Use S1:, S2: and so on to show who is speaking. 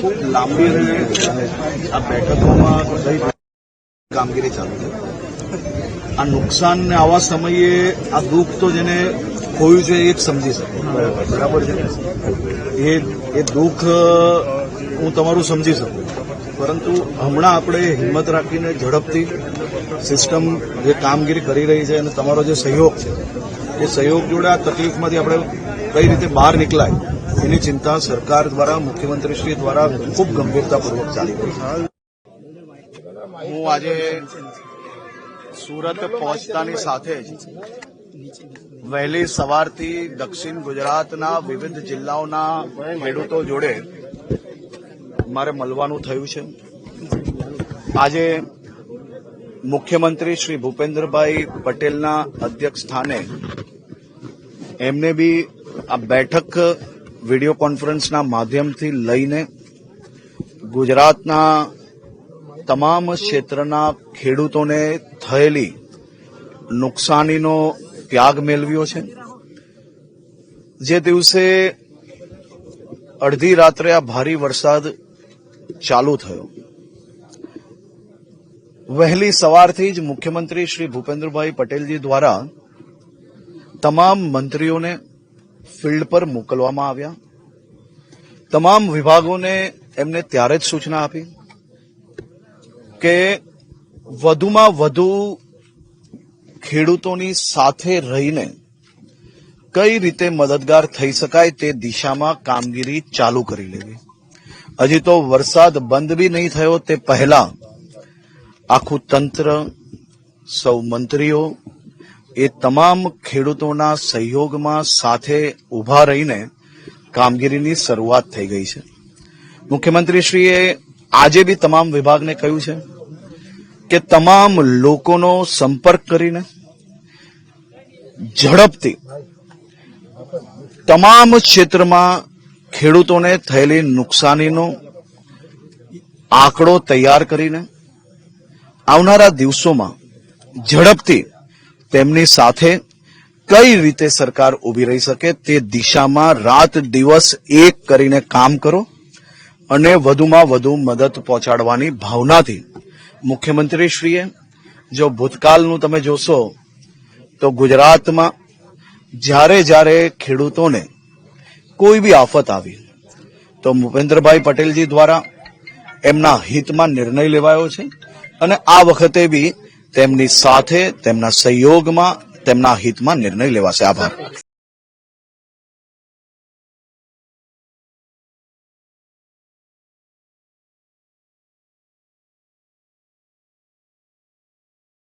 S1: ખૂબ લાંબી અને આ બેઠકોમાં કઈ કામગીરી ચાલુ છે. આ નુકસાન ને આવા સમયે આ દુઃખ તો જેને ખોયું છે એ જ સમજી શકું. બરાબર છે. એ એ દુઃખ હું તમારું સમજી શકું. પરંતુ હમણાં આપણે હિંમત રાખીને ઝડપથી સિસ્ટમ જે કામગીરી કરી રહી છે અને તમારો જે સહયોગ છે એ સહયોગ જોડે આ તકલીફમાંથી આપણે કઈ રીતે બહાર નીકળાય એની ચિંતા સરકાર દ્વારા, મુખ્યમંત્રીશ્રી દ્વારા ખૂબ ગંભીરતાપૂર્વક ચાલી રહી હું આજે સુરત પહોંચતાની સાથે જ વહેલી સવારથી દક્ષિણ ગુજરાતના વિવિધ જિલ્લાઓના ખેડૂતો જોડે મારે મળવાનું થયું છે. આજે મુખ્યમંત્રી શ્રી ભૂપેન્દ્રભાઈ પટેલના અધ્યક્ષ સ્થાને એમને બી આ બેઠક વીડિયો કોન્ફરન્સના માધ્યમથી લઈને ગુજરાતના તમામ ક્ષેત્રના ખેડૂતોને થયેલી નુકસાનીનો ત્યાગ મેળવ્યો છે. જે દિવસે અડધી રાત્રે આ ભારે વરસાદ ચાલુ થયો. વહેલી સવારથી જ મુખ્યમંત્રી શ્રી ભૂપેન્દ્રભાઈ પટેલજી દ્વારા તમામ મંત્રીઓને ફિલ્ડ પર મોકલવામાં આવ્યા. તમામ વિભાગોને એમને ત્યારે જ સૂચના આપી કે વધુમાં વધુ ખેડૂતોની સાથે રહીને કઈ રીતે મદદગાર થઈ શકાય તે દિશામાં કામગીરી ચાલુ કરી લેવી. હજી તો વરસાદ બંધ બી નહીં થયો તે પહેલા આખું તંત્ર, સૌ મંત્રીઓ એ તમામ ખેડૂતોના સહયોગમાં સાથે ઊભા રહીને કામગીરીની શરૂઆત થઈ ગઈ છે. મુખ્યમંત્રીશ્રીએ આજે બી તમામ વિભાગને કહ્યું છે કે તમામ લોકોનો સંપર્ક કરીને ઝડપથી તમામ ક્ષેત્રમાં ખેડૂતોને થયેલી નુકસાનીનો આંકડો તૈયાર કરીને આવનારા દિવસોમાં ઝડપથી તેમની સાથે કઈ રીતે સરકાર ઊભી રહી શકે તે દિશામાં રાત દિવસ એક કરીને કામ કરો અને વધુમાં વધુ મદદ પહોંચાડવાની ભાવનાથી મુખ્યમંત્રીશ્રીએ જો ભૂતકાળનું તમે જોશો તો ગુજરાતમાં જ્યારે જ્યારે ખેડૂતોને કોઈ બી આફત આવી, તો ભૂપેન્દ્રભાઈ પટેલજી દ્વારા એમના હિતમાં નિર્ણય લેવાયો છે અને આ વખતે બી તેમની સાથે તેમના સહયોગમાં તેમના હિતમાં નિર્ણય લેવાશે. આભાર.